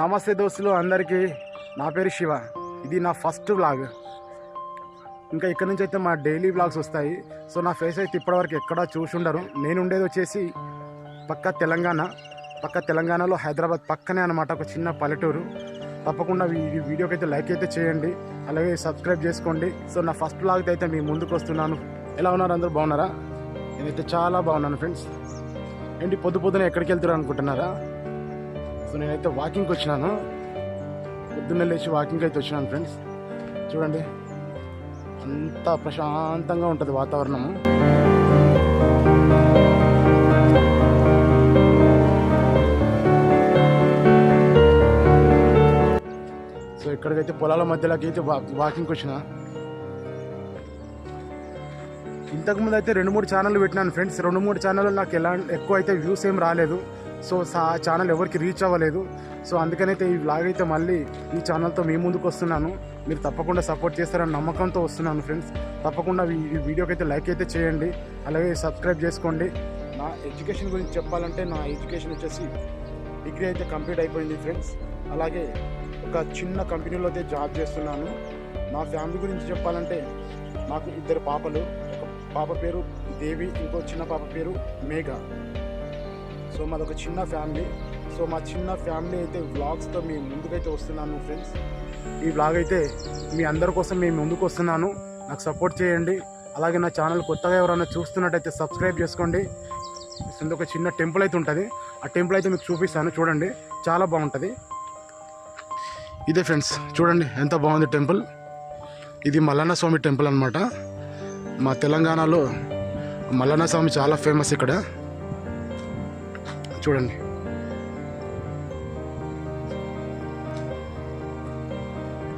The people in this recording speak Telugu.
నమస్తే దోస్తులు అందరికీ నా పేరు శివ. ఇది నా ఫస్ట్ వ్లాగ్ ఇంకా ఇక్కడ నుంచి అయితే మా డైలీ వ్లాగ్స్ వస్తాయి. సో నా ఫేస్ అయితే ఇప్పటివరకు ఎక్కడా చూసి ఉండరు నేను ఉండేది వచ్చేసి పక్క తెలంగాణ. పక్క తెలంగాణలో హైదరాబాద్ పక్కనే అనమాట ఒక చిన్న పల్లెటూరు. తప్పకుండా ఈ వీడియోకి అయితే లైక్ అయితే చేయండి. అలాగే సబ్స్క్రైబ్ చేసుకోండి. సో నా ఫస్ట్ బ్లాగ్ అయితే మీ ముందుకు వస్తున్నాను. ఎలా ఉన్నారు అందరూ? బాగున్నారా? నేనైతే చాలా బాగున్నాను ఫ్రెండ్స్ ఏంటి పొద్దు పొద్దున ఎక్కడికి వెళ్తారు అనుకుంటున్నారా? సో నేనైతే వాకింగ్కి వచ్చినాను. పొద్దున్నే లేచి వాకింగ్కి అయితే వచ్చినాను ఫ్రెండ్స్ చూడండి. అంత ప్రశాంతంగా ఉంటుంది వాతావరణము సో ఇక్కడికైతే పొలాల మధ్యలోకి అయితే వా వాకింగ్కి వచ్చిన ఇంతకుముందు అయితే రెండు మూడు ఛానళ్ళు పెట్టినాను ఫ్రెండ్స్ రెండు మూడు ఛానళ్ళు నాకు ఎలా ఎక్కువ అయితే వ్యూస్ ఏం రాలేదు. సో ఆ ఛానల్ ఎవరికి రీచ్ అవ్వలేదు. సో అందుకనైతే ఈ వ్లాగ్ అయితే మళ్ళీ ఈ ఛానల్తో మీ ముందుకు వస్తున్నాను. మీరు తప్పకుండా సపోర్ట్ చేస్తారని నమ్మకంతో వస్తున్నాను ఫ్రెండ్స్ తప్పకుండా ఈ వీడియోకి అయితే లైక్ అయితే చేయండి. అలాగే సబ్స్క్రైబ్ చేసుకోండి. నా ఎడ్యుకేషన్ గురించి చెప్పాలంటే నా ఎడ్యుకేషన్ వచ్చేసి డిగ్రీ అయితే కంప్లీట్ అయిపోయింది ఫ్రెండ్స్ అలాగే ఒక చిన్న కంపెనీలో అయితే జాబ్ చేస్తున్నాను. నా ఫ్యామిలీ గురించి చెప్పాలంటే నాకు ఇద్దరు పాపలు. పాప పేరు దేవి ఇంకో చిన్న పాప పేరు మేఘ. సో మాది ఒక చిన్న ఫ్యామిలీ. సో మా చిన్న ఫ్యామిలీ అయితే వ్లాగ్స్తో మీ ముందుకైతే వస్తున్నాను ఫ్రెండ్స్. ఈ వ్లాగ్ అయితే మీ అందరి కోసం మేము ముందుకు వస్తున్నాను. నాకు సపోర్ట్ చేయండి. అలాగే నా ఛానల్ కొత్తగా ఎవరైనా చూస్తున్నట్టయితే సబ్స్క్రైబ్ చేసుకోండి. ఒక చిన్న టెంపుల్ అయితే ఉంటుంది. ఆ టెంపుల్ అయితే మీకు చూపిస్తాను. చూడండి. చాలా బాగుంటుంది. ఇదే ఫ్రెండ్స్ చూడండి ఎంత బాగుంది టెంపుల్. ఇది మల్లన్న స్వామి టెంపుల్ అనమాట మా తెలంగాణలో మల్లన్న స్వామి చాలా ఫేమస్ ఇక్కడ. చూడండి.